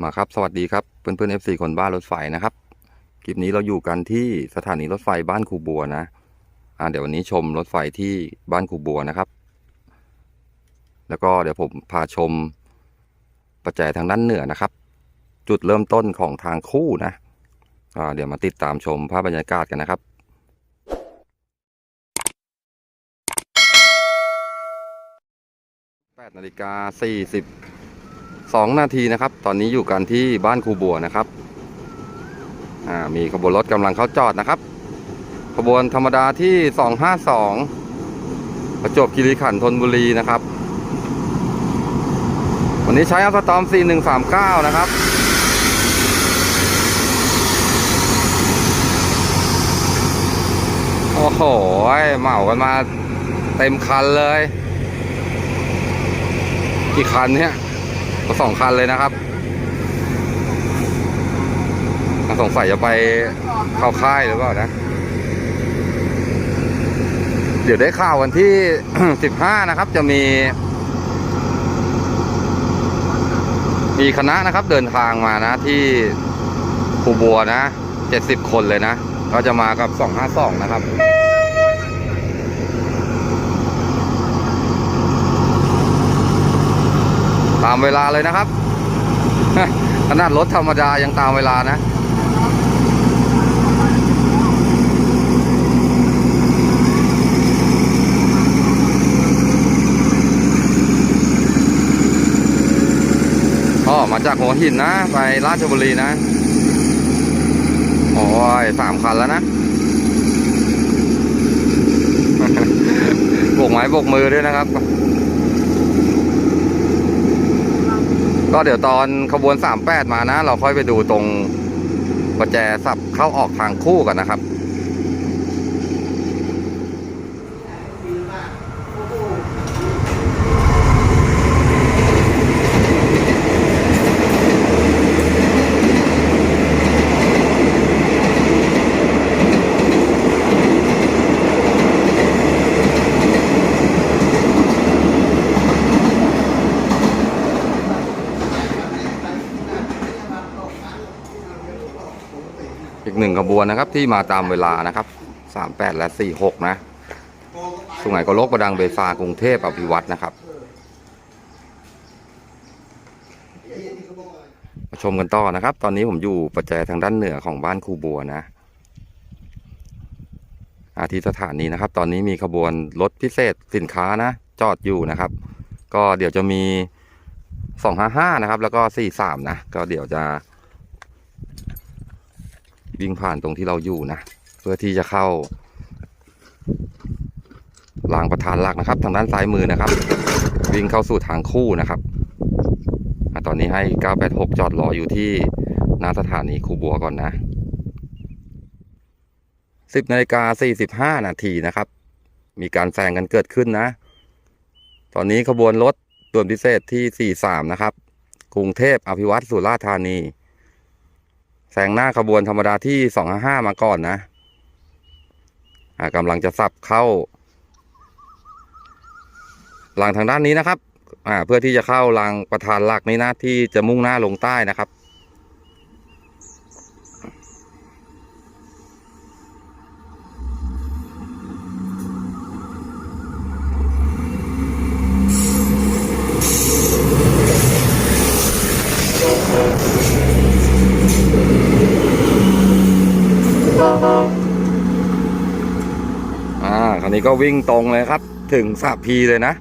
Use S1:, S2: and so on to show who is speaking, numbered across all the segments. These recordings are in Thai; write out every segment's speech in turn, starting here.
S1: มาครับสวัสดีครับเพื่อนเพื่อนเอฟซีคนบ้านรถไฟนะครับคลิปนี้เราอยู่กันที่สถานีรถไฟบ้านคูบัวนะอ่าเดี๋ยววันนี้ชมรถไฟที่บ้านคูบัวนะครับ แล้วก็เดี๋ยวผมพาชมปัจจัยทางด้านเหนือนะครับ จุดเริ่มต้นของทางคู่นะอ่าเดี๋ยวมาติดตามชมภาพบรรยากาศกันนะครับ8นาฬิกา 2 นาทีนะครับ ตอนนี้อยู่กันที่บ้านครูบัวนะครับมีขบวนรถกำลังเข้าจอดนะครับ ขบวนธรรมดาที่ 252 ประจวบคีรีขันธ์ธนบุรีนะครับ วันนี้ใช้อัลสตอม 4139 นะครับโอ้โหเหมากันมาเต็มคันเลย กี่คันเนี่ย ก็สองคันเลยนะครับสงสัยจะไปเข้าค่ายหรือเปล่านะ เดี๋ยวได้ข่าววันที่สิบห้านะครับ จะมี มีคณะนะครับ เดินทางมานะ ที่ภูบัวนะเจ็ดสิบคนเลยนะ ก็จะมากับสองห้าสองนะครับ ตามเวลาเลยนะครับขนาดรถธรรมดายังตามเวลานะอ๋อมาจากหัวหินนะ ไปราชบุรีนะ โอ้ยสามคันแล้วนะโบกไม้โบกมือด้วยนะครับ ก็เดี๋ยวตอนขบวน 38 มานะ เราค่อยไปดูตรงประแจสับเข้าออกทางคู่กันนะครับ อีกหนึ่งขบวนนะครับที่มาตามเวลานะครับ 38 และ 46 นะสุไหงโกลกประดังเบซากรุงเทพอภิวัตนะครับมาชมกันต่อนะครับ ตอนนี้ผมอยู่ประแจทางด้านเหนือของบ้านคูบัวนะ อาที่สถานีนะครับ ตอนนี้มีขบวนรถพิเศษสินค้านะ จอดอยู่นะครับ ก็เดี๋ยวจะมี 255 นะครับ แล้วก็ 43 นะ ก็เดี๋ยวจะ วิ่งผ่านตรงที่เราอยู่นะ เพื่อที่จะเข้ารางประธานหลักนะครับ ทางด้านซ้ายมือนะครับ วิ่งเข้าสู่ทางคู่นะครับอตอนนี้ให้ 986 จอดรออยู่ที่หน้าสถานีคูบัวก่อนนะ 10นาฬิกา45 นาทีนะครับ มีการแซงกันเกิดขึ้นนะ ตอนนี้ขบวนรถด่วนพิเศษที่ 43 นะครับ กรุงเทพอภิวัตสุราษฎร์ธานี แซงหน้าขบวนธรรมดาที่255มาก่อนนะอ่ากำลังจะสับเข้า หลังทางด้านนี้นะครับอ่าเพื่อที่จะเข้ารางประธานหลักนี้นะที่จะมุ่งหน้าลงใต้นะครับ คราวนี้ก็วิ่งตรงเลยครับ ถึงสระพีเลยนะ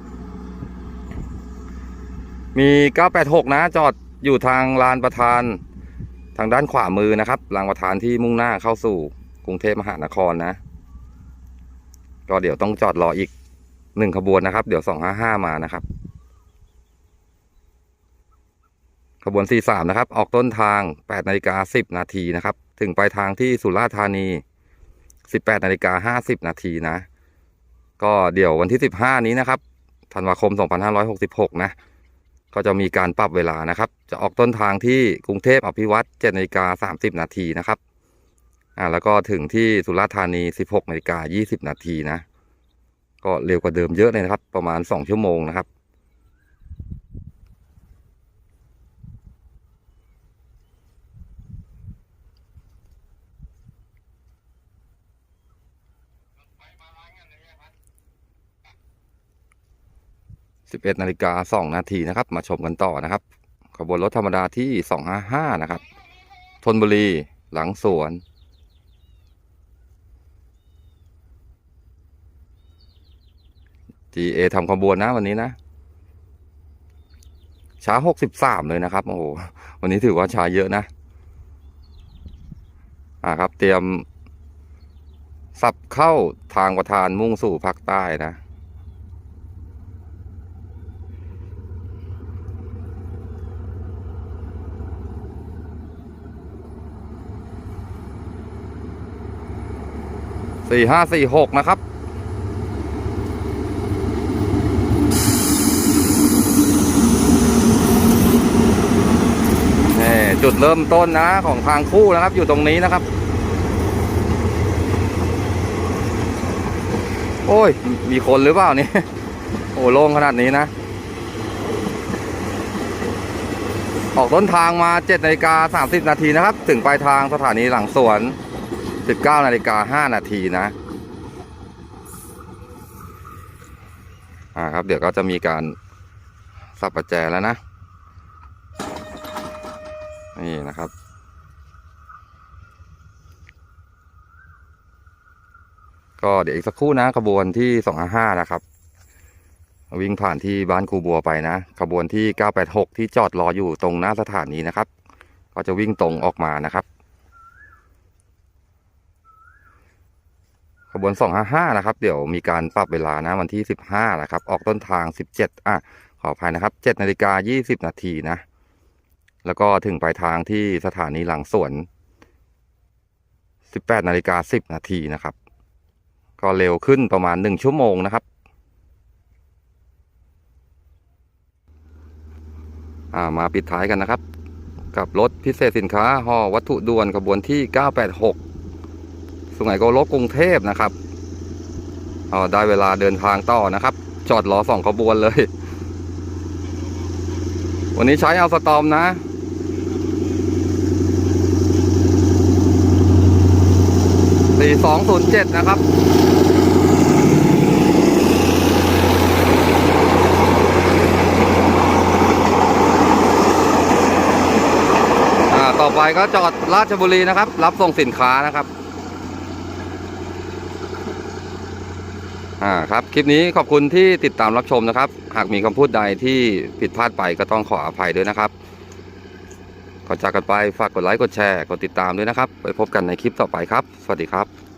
S1: มี 986 นะ จอดอยู่ทางลานประธาน ทางด้านขวามือนะครับลานประธานที่มุ่งหน้าเข้าสู่กรุงเทพมหานครนะ ก็เดี๋ยวต้องจอดรออีกหนึ่งขบวนนะครับ เดี๋ยว 255 มานะครับ ขบวน 43 นะครับ ออกต้นทาง8นาฬิกา10 นาทีนะครับ ถึงปลายทางที่สุราษฎร์ธานี 18นาฬิกา50 นาทีนะ ก็เดี๋ยววันที่ 15 นี้นะครับธันวาคม 2566 นะ ก็จะมีการปรับเวลานะครับ จะออกต้นทางที่กรุงเทพอภิวัตร7นาฬิกา30 นาทีนะครับอ่าแล้วก็ถึงที่สุราษฎร์ธานี 16นาฬิกา20 นาทีนะ ก็เร็วกว่าเดิมเยอะเลยนะครับ ประมาณ 2 ชั่วโมงนะครับ 11นาฬิกา2นาทีนะครับ มาชมกันต่อนะครับ ขบวนรถธรรมดาที่ 255 นะครับธนบุรีหลังสวน GA ทำขบวนนะวันนี้นะ ช้า 63 เลยนะครับ โอ้โห วันนี้ถือว่าช้าเยอะนะ อ่าครับ เตรียม สับเข้าทางประธานมุ่งสู่ภาคใต้นะ สี่ห้าสี่หกนะครับ นี่จุดเริ่มต้นนะของทางคู่นะครับ อยู่ตรงนี้นะครับ โอ้ย มีคนหรือเปล่านี่ โอ้โล่งขนาดนี้นะ ออกต้นทางมา7นาฬิกา30นาทีนะครับ ถึงปลายทางสถานีหลังสวน 19นาฬิกา5นาทีนะอ่าครับ เดี๋ยวก็จะมีการสับประแจแล้วนะ นี่นะครับก็เดี๋ยวอีกสักครู่นะขบวนที่สองห้านะครับ วิ่งผ่านที่บ้านครูบัวไปนะขบวนที่เก้าแปดหกที่จอดรออยู่ตรงหน้าสถานีนะครับ ก็จะวิ่งตรงออกมานะครับ ขบวนสองห้าห้านะครับ เดี๋ยวมีการปรับเวลานะวันที่สิบห้านะครับ ออกต้นทางสิบเจ็ดอะ ขออภัยนะครับเจ็ดนาฬิกายี่สิบนาทีนะ แล้วก็ถึงปลายทางที่สถานีหลังสวน 18นาฬิกา 10 นาทีนะครับ ก็เร็วขึ้นประมาณ 1 ชั่วโมงนะครับ อ่า มาปิดท้ายกันนะครับ กับรถพิเศษสินค้าห่อวัตถุด่วนขบวนที่ 986 สุไหงโกลกกรุงเทพนะครับอ๋อได้เวลาเดินทางต่อนะครับ จอดรอสองขบวนเลย วันนี้ใช้เอาสตอมนะสี่สองศูนย์เจ็ดนะครับอ่าต่อไปก็จอดราชบุรีนะครับ รับส่งสินค้านะครับ อ่าครับคลิปนี้ขอบคุณที่ติดตามรับชมนะครับ หากมีคำพูดใดที่ผิดพลาดไปก็ต้องขออภัยด้วยนะครับก่อนจากกันไปฝากกดไลค์กดแชร์กดติดตามด้วยนะครับ ไปพบกันในคลิปต่อไปครับ สวัสดีครับ